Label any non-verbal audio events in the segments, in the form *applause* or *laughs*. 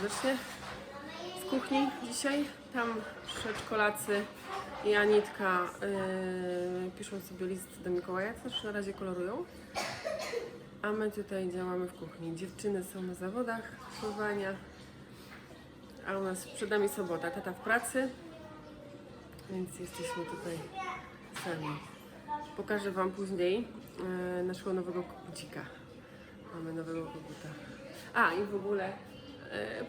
Serdecznie kuchni dzisiaj. Tam przedszkolacy i Anitka yy, piszą sobie list do Mikołaja, znaczy na razie kolorują. A my tutaj działamy w kuchni. Dziewczyny są na zawodach pływania, a u nas przed nami sobota. Tata w pracy, więc jesteśmy tutaj sami. Pokażę Wam później yy, naszego nowego kogucika. Mamy nowego koguta. A i w ogóle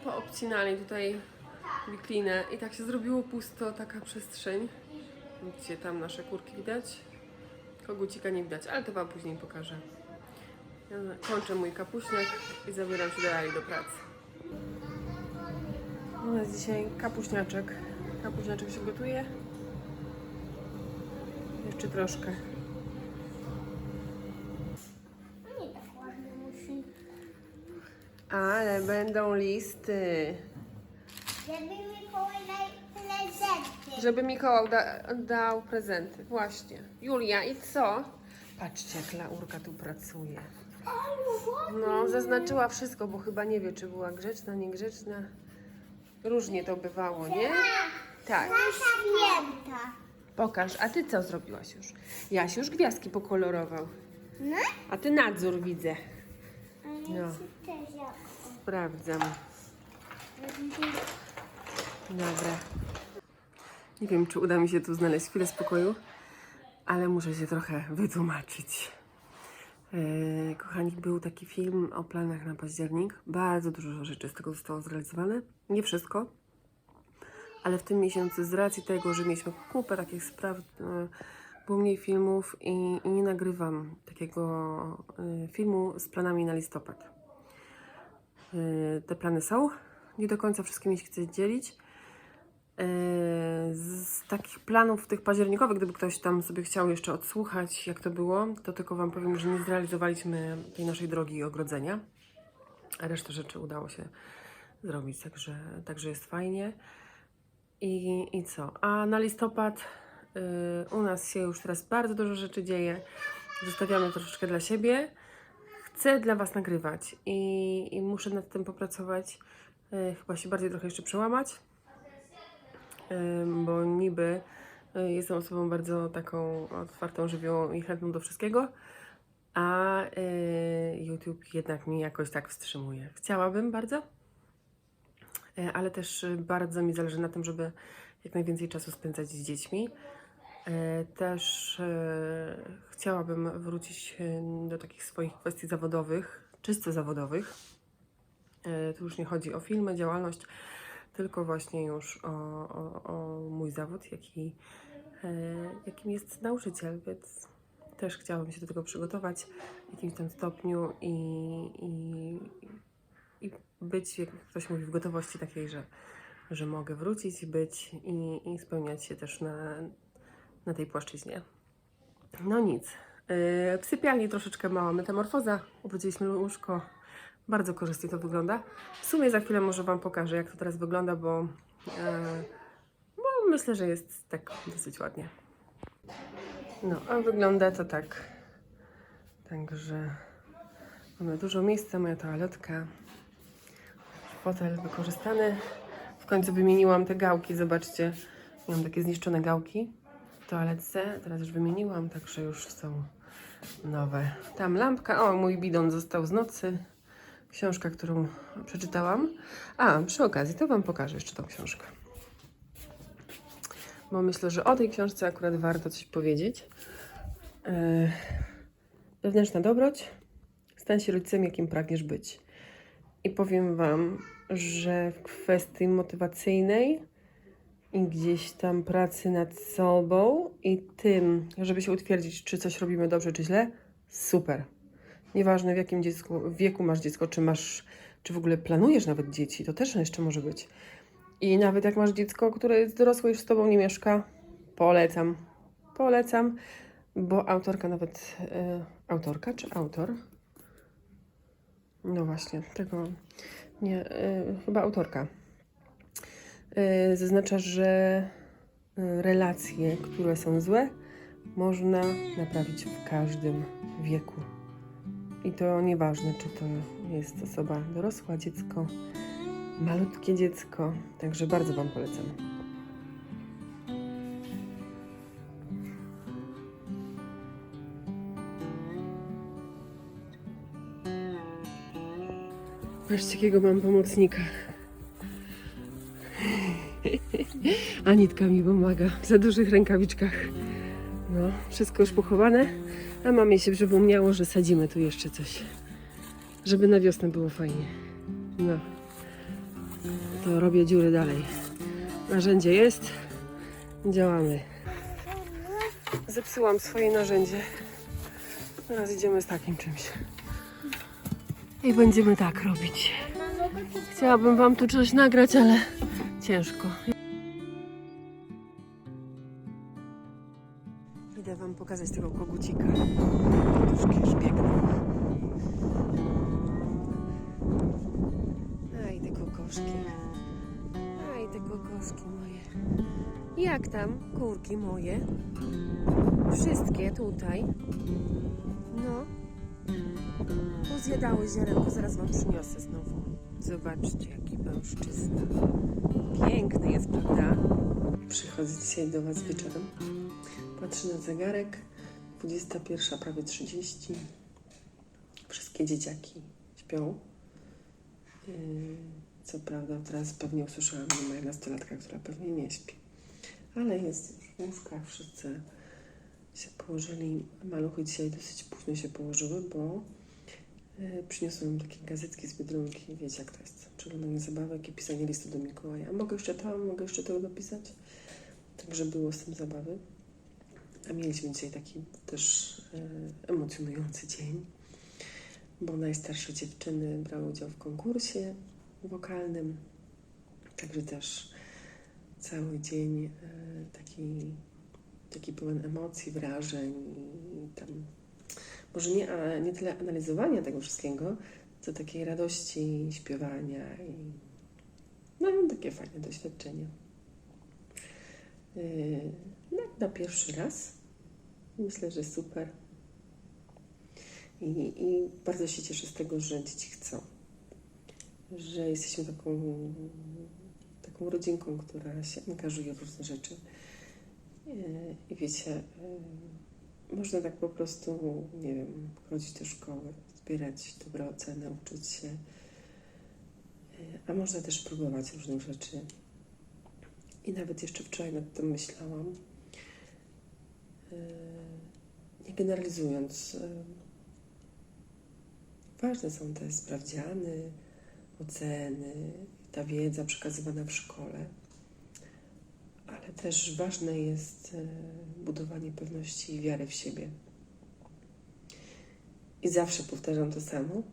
poobcinali tutaj wiklinę i tak się zrobiło pusto, taka przestrzeń. Gdzie tam nasze kurki widać. Kogucika nie widać, ale to Wam później pokażę. Ja kończę mój kapuśniak i zabieram się dalej do pracy. U nas dzisiaj kapuśniaczek. Kapuśniaczek się gotuje. Jeszcze troszkę. Nie tak ładnie musi. Ale będą listy. Żeby Mikołaj dał prezenty. Żeby Mikołaj da, dał prezenty. Właśnie. Julia, i co? Patrzcie, jak Laurka tu pracuje. No, zaznaczyła wszystko, bo chyba nie wie, czy była grzeczna, niegrzeczna. Różnie to bywało, nie? Tak. Nasza święta. Pokaż. A ty co zrobiłaś już? Jaś już gwiazdki pokolorował. No? A ty nadzór widzę. No. Sprawdzam. Dobra. Nie wiem, czy uda mi się tu znaleźć chwilę spokoju, ale muszę się trochę wytłumaczyć. E, kochani, był taki film o planach na październik. Bardzo dużo rzeczy z tego zostało zrealizowane. Nie wszystko, ale w tym miesiącu z racji tego, że mieliśmy kupę takich spraw, e, było mniej filmów i, i nie nagrywam takiego e, filmu z planami na listopad. Yy, te plany są. Nie do końca wszystkimi się chcę dzielić. Yy, Z takich planów tych październikowych, gdyby ktoś tam sobie chciał jeszcze odsłuchać, jak to było, to tylko Wam powiem, że nie zrealizowaliśmy tej naszej drogi i ogrodzenia. A resztę rzeczy udało się zrobić, także, także jest fajnie. I, I co? A na listopad yy, u nas się już teraz bardzo dużo rzeczy dzieje. Zostawiamy troszeczkę dla siebie chcę dla Was nagrywać i, i muszę nad tym popracować. E, chyba się bardziej trochę jeszcze przełamać, bo niby e, jestem osobą bardzo taką otwartą, żywiołą i chętną do wszystkiego, a e, YouTube jednak mnie jakoś tak wstrzymuje. Chciałabym bardzo, e, ale też bardzo mi zależy na tym, żeby jak najwięcej czasu spędzać z dziećmi. E, Też e, chciałabym wrócić e, do takich swoich kwestii zawodowych, czysto zawodowych. Tu już nie chodzi o filmy, działalność, tylko właśnie już o, o, o mój zawód, jaki, jakim jest nauczyciel, więc też chciałabym się do tego przygotować w jakimś tam stopniu i, i, i być, jak ktoś mówi, w gotowości takiej, że, że mogę wrócić, być i, i spełniać się też na, na tej płaszczyźnie. No nic. W sypialni troszeczkę mała metamorfoza. Obudziliśmy łóżko. Bardzo korzystnie to wygląda. W sumie za chwilę może Wam pokażę, jak to teraz wygląda, bo, yy, bo myślę, że jest tak dosyć ładnie. No, a wygląda to tak. Także mamy dużo miejsca, moja toaletka. Fotel wykorzystany. W końcu wymieniłam te gałki, zobaczcie. Miałam takie zniszczone gałki toaletce. Teraz już wymieniłam, także już są nowe. Tam lampka. O, mój bidon został z nocy. Książka, którą przeczytałam. A, przy okazji, to Wam pokażę jeszcze tą książkę. Bo myślę, że o tej książce akurat warto coś powiedzieć. Yy, wewnętrzna dobroć. Stań się rodzicem, jakim pragniesz być. I powiem Wam, że w kwestii motywacyjnej gdzieś tam pracy nad sobą i tym, żeby się utwierdzić, czy coś robimy dobrze, czy źle, super. Nieważne w jakim dziecku, wieku masz dziecko, czy masz, czy w ogóle planujesz nawet dzieci, to też jeszcze może być. I nawet jak masz dziecko, które jest dorosłe już z tobą nie mieszka, polecam. Polecam, bo autorka nawet, e, autorka czy autor? No właśnie, tego nie, e, chyba autorka. E, zaznacza, że e, relacje, które są złe, można naprawić w każdym wieku. I to nieważne, czy to jest osoba dorosła, dziecko, Malutkie dziecko, także bardzo Wam polecam. Patrzcie, jakiego mam pomocnika. Anitka mi pomaga w za dużych rękawiczkach. No, wszystko już pochowane, a mamie się przypomniało, że sadzimy tu jeszcze coś, żeby na wiosnę było fajnie. No, to robię dziury dalej. Narzędzie jest, działamy. Zepsułam swoje narzędzie. Teraz idziemy z takim czymś. I będziemy tak robić. Chciałabym Wam tu coś nagrać, ale ciężko. Pokazać tego kogucika. Kotuszki już biegną. Aj, te kokoszki. Aj, te kokoszki moje. Jak tam, kurki moje? Wszystkie tutaj. No. Pozjadały ziarenko, zaraz Wam przyniosę znowu. Zobaczcie, jaki mężczyzna. Piękny jest, prawda? Przychodzę dzisiaj do Was wieczorem. Patrzę na zegarek. 21, prawie 30. Wszystkie dzieciaki śpią. Yy, Co prawda, teraz pewnie usłyszałam, że moja nastolatka, która pewnie nie śpi. Ale jest już w łóżkach, wszyscy się położyli. Maluchy dzisiaj dosyć późno się położyły, bo yy, przyniosłem takie gazetki z Biedronki. Wiecie jak to jest. Przeglądanie zabawek i pisanie listu do Mikołaja. Mogę jeszcze to, mogę jeszcze tego dopisać? Także było z tym zabawy. A mieliśmy dzisiaj taki też e, emocjonujący dzień, bo najstarsze dziewczyny brały udział w konkursie wokalnym. Także też cały dzień e, taki, taki pełen emocji, wrażeń i tam może nie, a nie tyle analizowania tego wszystkiego, co takiej radości śpiewania i no takie fajne doświadczenie. Yy, na pierwszy raz. Myślę, że super. I, I bardzo się cieszę z tego, że dzieci chcą. Że jesteśmy taką, taką rodzinką, która się angażuje w różne rzeczy. Yy, I wiecie, yy, można tak po prostu, nie wiem, chodzić do szkoły, zbierać dobre oceny, uczyć się. Yy, A można też próbować różnych rzeczy. I nawet jeszcze wczoraj nad tym myślałam. Yy, Nie generalizując, yy, ważne są te sprawdziany, oceny, ta wiedza przekazywana w szkole, ale też ważne jest yy, budowanie pewności i wiary w siebie. I zawsze powtarzam to samo,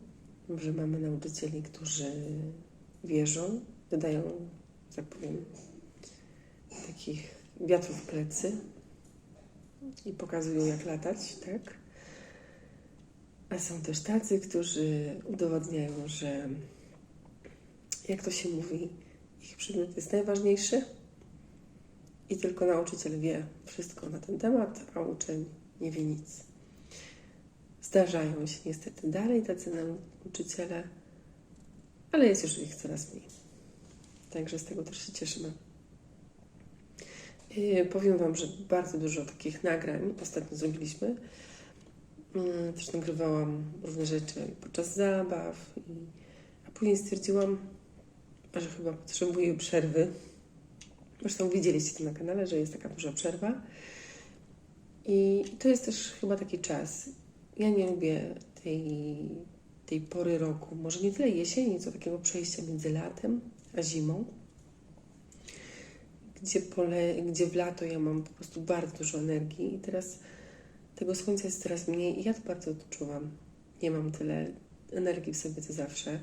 że mamy nauczycieli, którzy wierzą, dodają, tak powiem, takich wiatrów plecy i pokazują, jak latać, tak? A są też tacy, którzy udowadniają, że jak to się mówi, ich przedmiot jest najważniejszy i tylko nauczyciel wie wszystko na ten temat, a uczeń nie wie nic. Zdarzają się niestety dalej tacy nauczyciele, ale jest już ich coraz mniej. Także z tego też się cieszymy. Yy, Powiem Wam, że bardzo dużo takich nagrań ostatnio zrobiliśmy. Yy, Też nagrywałam różne rzeczy podczas zabaw, a później stwierdziłam, że chyba potrzebuję przerwy. Zresztą widzieliście to na kanale, że jest taka duża przerwa. I to jest też chyba taki czas. Ja nie lubię tej, tej pory roku, może nie tyle jesieni, co takiego przejścia między latem a zimą gdzie, pole, gdzie w lato ja mam po prostu bardzo dużo energii i teraz tego słońca jest coraz mniej i ja to bardzo odczuwam. Nie mam tyle energii w sobie co zawsze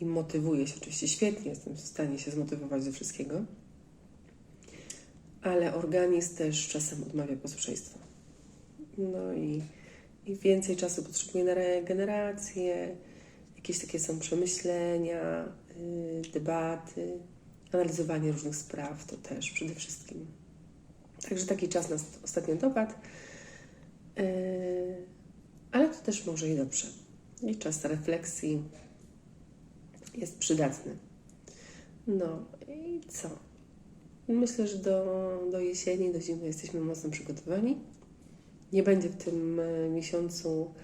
i motywuję się oczywiście świetnie, jestem w stanie się zmotywować do wszystkiego, ale organizm też czasem odmawia posłuszeństwa. No i, i więcej czasu potrzebuję na regenerację, jakieś takie są przemyślenia, yy, debaty, analizowanie różnych spraw to też przede wszystkim. Także taki czas nas ostatnio dopadł, Yy, ale to też może i dobrze. I czas refleksji jest przydatny. No i co? Myślę, że do, do jesieni, do zimy jesteśmy mocno przygotowani. Nie będzie w tym e, miesiącu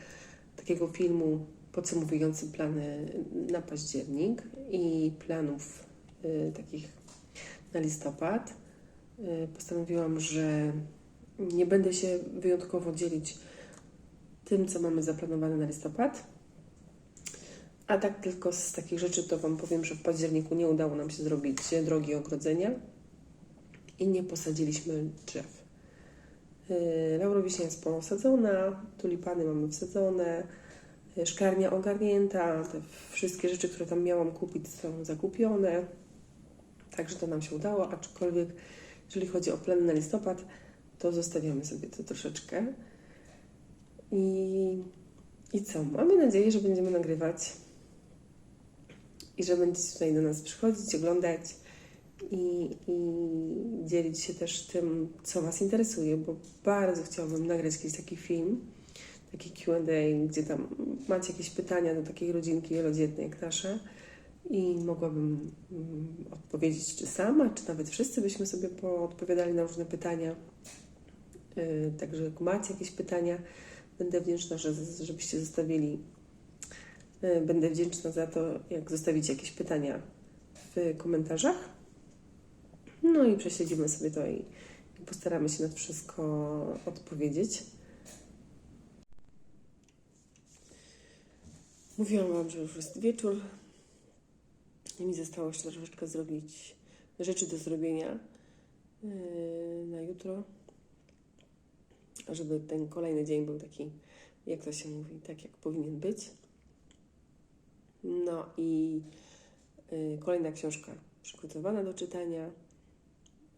takiego filmu podsumowującym plany na październik i planów takich na listopad. E, postanowiłam, że nie będę się wyjątkowo dzielić tym, co mamy zaplanowane na listopad. A tak tylko z takich rzeczy to Wam powiem, że w październiku nie udało nam się zrobić drogi ogrodzenia i nie posadziliśmy drzew. Yy, Laurowiśnia jest posadzona, tulipany mamy wsadzone, szklarnia ogarnięta, te wszystkie rzeczy, które tam miałam kupić są zakupione. Także to nam się udało, aczkolwiek jeżeli chodzi o plany na listopad, to zostawiamy sobie to troszeczkę. I, I co? Mamy nadzieję, że będziemy nagrywać i że będziecie tutaj do nas przychodzić, oglądać i, i dzielić się też tym, co Was interesuje, bo bardzo chciałabym nagrać jakiś taki film, taki QA, gdzie tam macie jakieś pytania do takiej rodzinki wielodzietnej jak nasza i mogłabym mm, odpowiedzieć czy sama, czy nawet wszyscy byśmy sobie odpowiadali na różne pytania. Yy, Także jak macie jakieś pytania, będę wdzięczna, że, żebyście zostawili E, Będę wdzięczna za to, jak zostawicie jakieś pytania w komentarzach. No i prześledzimy sobie to i postaramy się na wszystko odpowiedzieć. Mówiłam Wam, że już jest wieczór i mi zostało jeszcze troszeczkę zrobić rzeczy do zrobienia yy, na jutro, żeby ten kolejny dzień był taki, jak to się mówi, tak jak powinien być. No i y, kolejna książka przygotowana do czytania.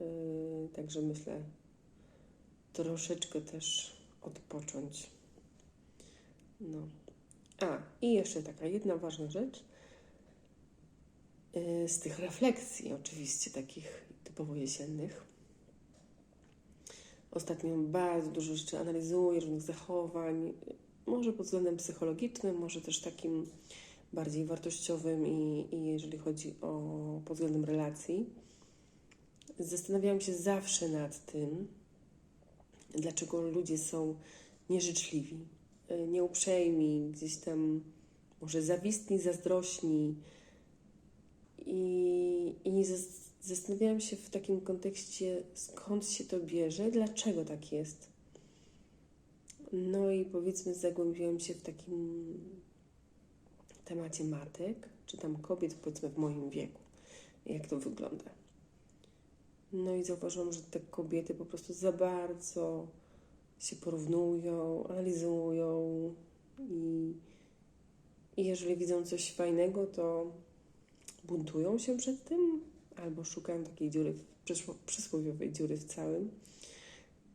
Y, także myślę troszeczkę też odpocząć. No. A, i jeszcze taka jedna ważna rzecz. Y, z tych refleksji, oczywiście, takich typowo jesiennych. Ostatnio bardzo dużo rzeczy analizuję, różnych zachowań, może pod względem psychologicznym, może też takim bardziej wartościowym i, i jeżeli chodzi o pod względem relacji. Zastanawiałam się zawsze nad tym, dlaczego ludzie są nieżyczliwi, y, nieuprzejmi, gdzieś tam może zawistni, zazdrośni. I, i zastanawiałam się w takim kontekście, skąd się to bierze, dlaczego tak jest. No i powiedzmy, zagłębiłam się w takim temacie matek, czy tam kobiet, powiedzmy w moim wieku, jak to wygląda. No i zauważyłam, że te kobiety po prostu za bardzo się porównują, analizują i, i jeżeli widzą coś fajnego, to buntują się przed tym albo szukają takiej dziury, przysło- przysłowiowej dziury w całym,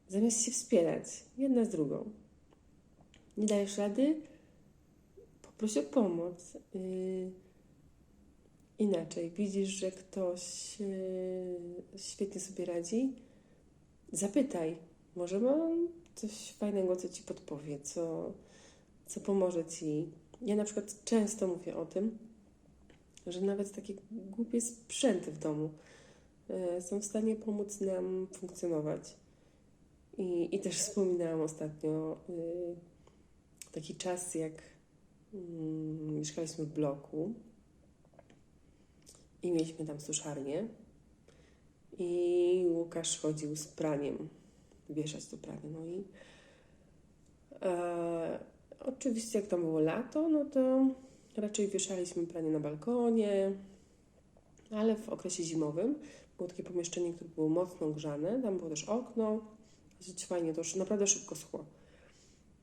zamiast się wspierać jedna z drugą. Nie dajesz rady? Poproś o pomoc. Yy, inaczej, widzisz, że ktoś yy, świetnie sobie radzi? Zapytaj. Może ma coś fajnego, co ci podpowie, co, co pomoże ci. Ja na przykład często mówię o tym, że nawet takie głupie sprzęty w domu yy, są w stanie pomóc nam funkcjonować. I, i też wspominałam ostatnio yy, taki czas, jak mm, mieszkaliśmy w bloku i mieliśmy tam suszarnię i Łukasz chodził z praniem, wieszać to pranie. No i e, oczywiście jak tam było lato, no to raczej wieszaliśmy pranie na balkonie, ale w okresie zimowym było takie pomieszczenie, które było mocno grzane, tam było też okno, dosyć fajnie, to już naprawdę szybko schło.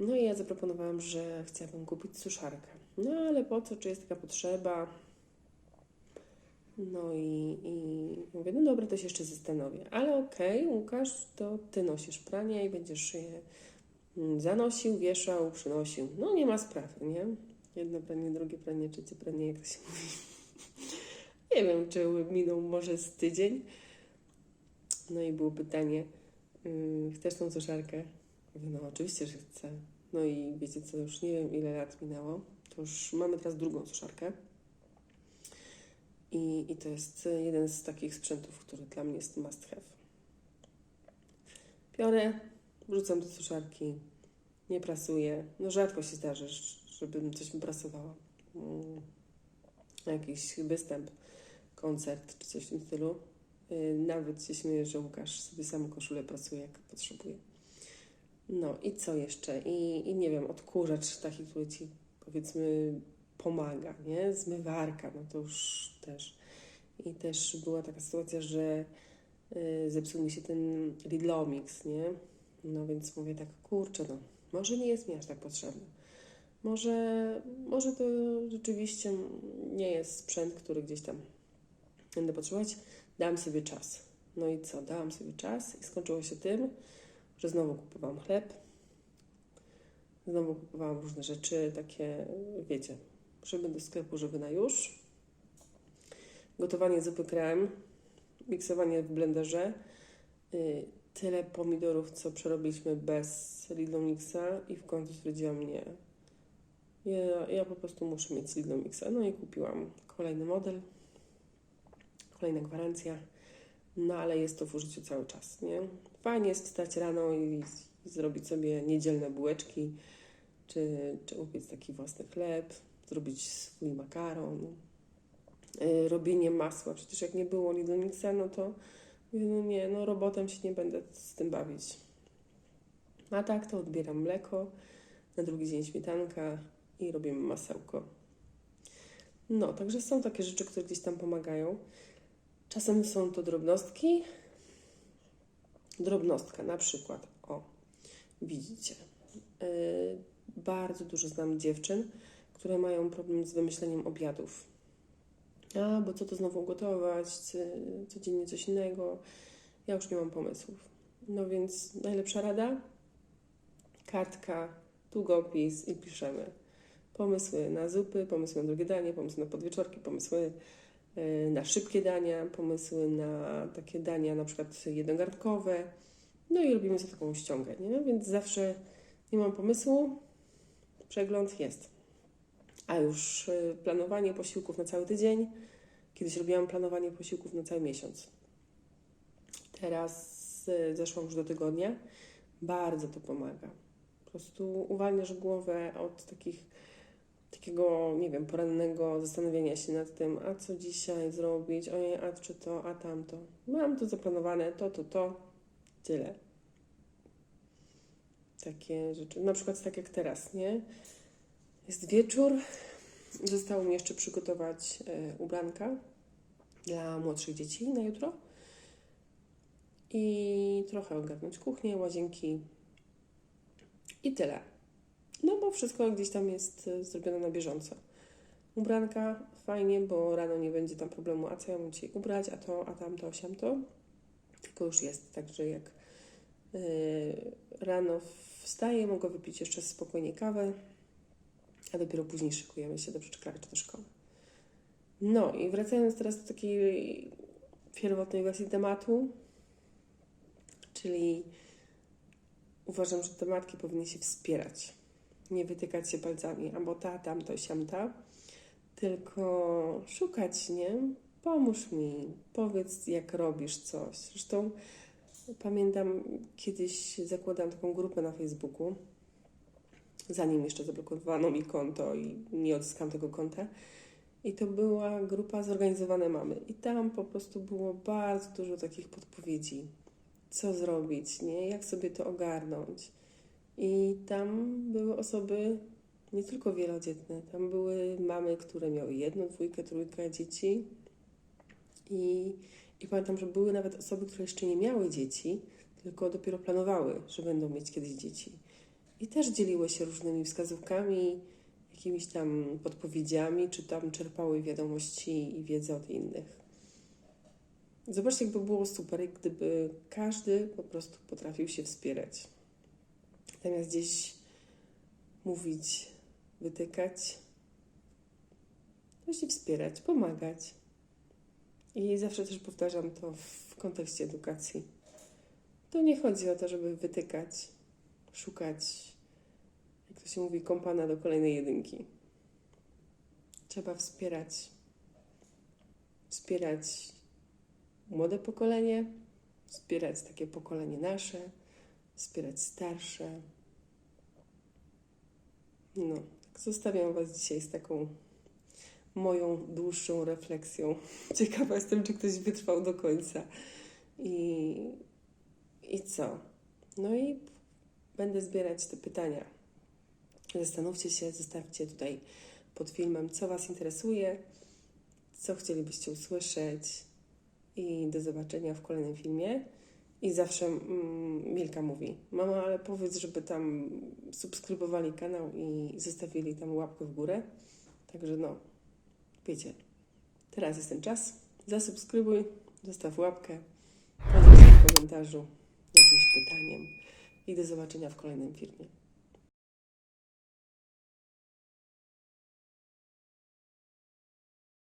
No i ja zaproponowałam, że chciałabym kupić suszarkę. No ale po co, czy jest taka potrzeba? No i, i mówię, no dobra, to się jeszcze zastanowię. Ale okej, Łukasz, to ty nosisz pranie i będziesz je mm, zanosił, wieszał, przynosił. No nie ma sprawy, nie? Jedno pranie, drugie pranie, trzecie pranie, jak to się mówi. nie wiem, czy minął może z tydzień. No i było pytanie, yy, chcesz tą suszarkę? No oczywiście, że chcę. No i wiecie co, już nie wiem ile lat minęło. To już mamy teraz drugą suszarkę. I, I to jest jeden z takich sprzętów, który dla mnie jest must have. Biorę, wrzucam do suszarki, nie prasuję. No rzadko się zdarzy, żebym coś wyprasowała. Mm, Jakiś występ, koncert czy coś w tym stylu. Y, Nawet się śmieję, że Łukasz sobie sam koszulę pracuje, jak potrzebuje. No i co jeszcze? I, I nie wiem, odkurzacz taki, który ci powiedzmy pomaga, nie? Zmywarka, no to już też. I też była taka sytuacja, że y, zepsuł mi się ten Lidlomix, nie? No więc mówię tak, kurczę, no, może nie jest mi aż tak potrzebny. Może, może to rzeczywiście nie jest sprzęt, który gdzieś tam będę potrzebować. Dałam sobie czas. No i co? Dałam sobie czas i skończyło się tym, że znowu kupowałam chleb. Znowu kupowałam różne rzeczy, takie, wiecie, żeby do sklepu, żeby na już. Gotowanie zupy krem, miksowanie w blenderze. Y, Tyle pomidorów, co przerobiliśmy bez Lidl Mixa i w końcu stwierdziłam nie. Ja, ja po prostu muszę mieć Lidl Mixa. No i kupiłam kolejny model, kolejna gwarancja. No ale jest to w użyciu cały czas, nie? Fajnie jest wstać rano i, zrobić sobie niedzielne bułeczki, czy, czy upiec taki własny chleb, zrobić swój makaron, yy, robienie masła. Przecież jak nie było Lidl Mixa, no to mówię, no nie, no robotem się nie będę z tym bawić. A tak to odbieram mleko, na drugi dzień śmietanka i robimy masełko. No, także są takie rzeczy, które gdzieś tam pomagają. Czasem są to drobnostki. Drobnostka na przykład, o, widzicie, yy, bardzo dużo znam dziewczyn, które mają problem z wymyśleniem obiadów. A, bo co to znowu gotować, c- codziennie coś innego. Ja już nie mam pomysłów. No więc najlepsza rada, kartka, długopis i piszemy. Pomysły na zupy, pomysły na drugie danie, pomysły na podwieczorki, pomysły y, na szybkie dania, pomysły na takie dania na przykład jednogarnkowe. No i robimy sobie taką ściągę, nie? Więc zawsze nie mam pomysłu, przegląd jest. A już y, planowanie posiłków na cały tydzień. Kiedyś robiłam planowanie posiłków na cały miesiąc. Teraz y, zeszłam już do tygodnia. Bardzo to pomaga. Po prostu uwalniasz głowę od takich, takiego, nie wiem, porannego zastanawiania się nad tym, a co dzisiaj zrobić, ojej, a czy to, a tamto. Mam to zaplanowane, to, to, to, tyle. Takie rzeczy. Na przykład tak jak teraz, nie? Jest wieczór, zostało mi jeszcze przygotować e, ubranka dla młodszych dzieci na jutro i trochę ogarnąć kuchnię, łazienki i tyle. No bo wszystko gdzieś tam jest e, zrobione na bieżąco. Ubranka fajnie, bo rano nie będzie tam problemu, a co ja mam dzisiaj ubrać, a to, a tamto, a siamto. Tylko już jest, także jak e, rano wstaję, mogę wypić jeszcze spokojnie kawę, a dopiero później szykujemy się do przedszkola czy do szkoły. No i wracając teraz do takiej pierwotnej wersji tematu, czyli uważam, że te matki powinny się wspierać, nie wytykać się palcami, albo ta, tamto, siamta, tylko szukać, nie? Pomóż mi, powiedz jak robisz coś. Zresztą pamiętam, kiedyś zakładałam taką grupę na Facebooku, zanim jeszcze zablokowano mi konto i nie odzyskam tego konta. I to była grupa Zorganizowane Mamy. I tam po prostu było bardzo dużo takich podpowiedzi, co zrobić, nie? jak sobie to ogarnąć. I tam były osoby nie tylko wielodzietne, tam były mamy, które miały jedną, dwójkę, trójkę dzieci. I, I pamiętam, że były nawet osoby, które jeszcze nie miały dzieci, tylko dopiero planowały, że będą mieć kiedyś dzieci. I też dzieliły się różnymi wskazówkami, jakimiś tam podpowiedziami, czy tam czerpały wiadomości i wiedzę od innych. Zobaczcie, jakby było super, gdyby każdy po prostu potrafił się wspierać. Zamiast gdzieś mówić, wytykać, się wspierać, pomagać. I zawsze też powtarzam to w kontekście edukacji. To nie chodzi o to, żeby wytykać, szukać, jak to się mówi, kompana do kolejnej jedynki. Trzeba wspierać. wspierać młode pokolenie, wspierać takie pokolenie nasze, wspierać starsze. No, zostawiam Was dzisiaj z taką moją dłuższą refleksją. *laughs* Ciekawa jestem, czy ktoś wytrwał do końca. I, i co? No i będę zbierać te pytania. Zastanówcie się, zostawcie tutaj pod filmem, co Was interesuje, co chcielibyście usłyszeć. I do zobaczenia w kolejnym filmie. I zawsze mm, Milka mówi: Mama, ale powiedz, żeby tam subskrybowali kanał i zostawili tam łapkę w górę. Także no, wiecie, teraz jest ten czas. Zasubskrybuj, zostaw łapkę, się w komentarzu jakimś pytaniem i do zobaczenia w kolejnym filmie.